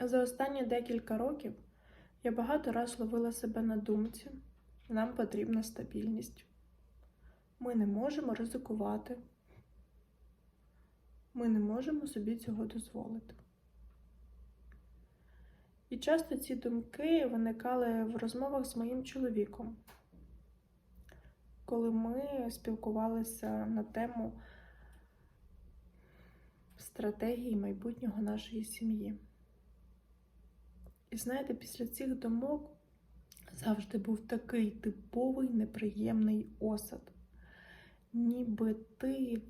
За останні декілька років я багато раз ловила себе на думці, нам потрібна стабільність. Ми не можемо ризикувати. Ми не можемо собі цього дозволити. І часто ці думки виникали в розмовах з моїм чоловіком, коли ми спілкувалися на тему стратегії майбутнього нашої сім'ї. І знаєте, після цих думок завжди був такий типовий неприємний осад. Ніби ти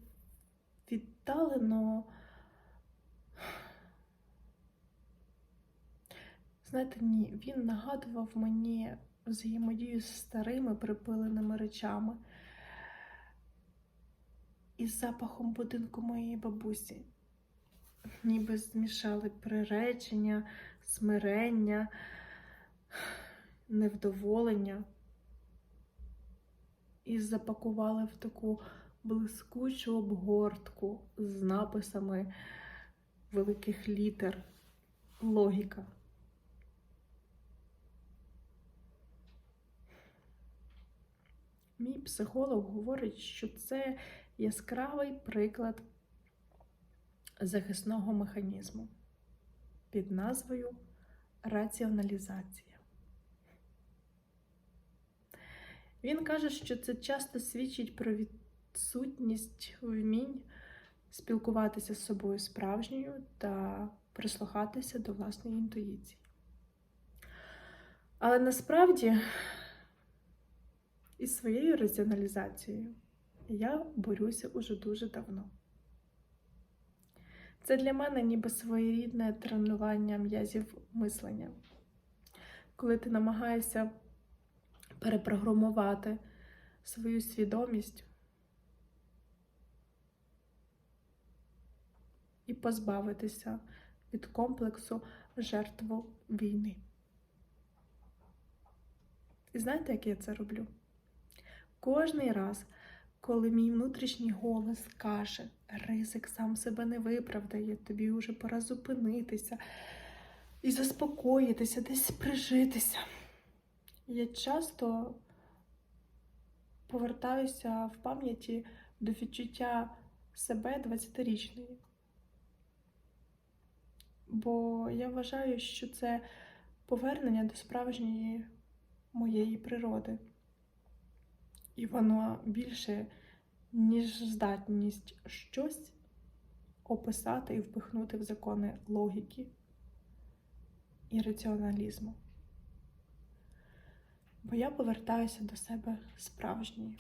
віддалено. Знаєте, ні, він нагадував мені взаємодію з старими припиленими речами із запахом будинку моєї бабусі. Ніби змішали приречення, смирення, невдоволення і запакували в таку блискучу обгортку з написами великих літер. Логіка. Мій психолог говорить, що це яскравий приклад захисного механізму під назвою раціоналізація. Він каже, що це часто свідчить про відсутність вмінь спілкуватися з собою справжньою та прислухатися до власної інтуїції. Але насправді із своєю раціоналізацією я борюся уже дуже давно. Це для мене ніби своєрідне тренування м'язів мислення, коли ти намагаєшся перепрограмувати свою свідомість і позбавитися від комплексу жертву війни. І знаєте, як я це роблю? Кожний раз, коли мій внутрішній голос каже, ризик сам себе не виправдає, тобі вже пора зупинитися і заспокоїтися, десь прижитися. Я часто повертаюся в пам'яті до відчуття себе 20-річної. Бо я вважаю, що це повернення до справжньої моєї природи. І воно більше, ніж здатність щось описати і впихнути в закони логіки і раціоналізму. Бо я повертаюся до себе справжньої.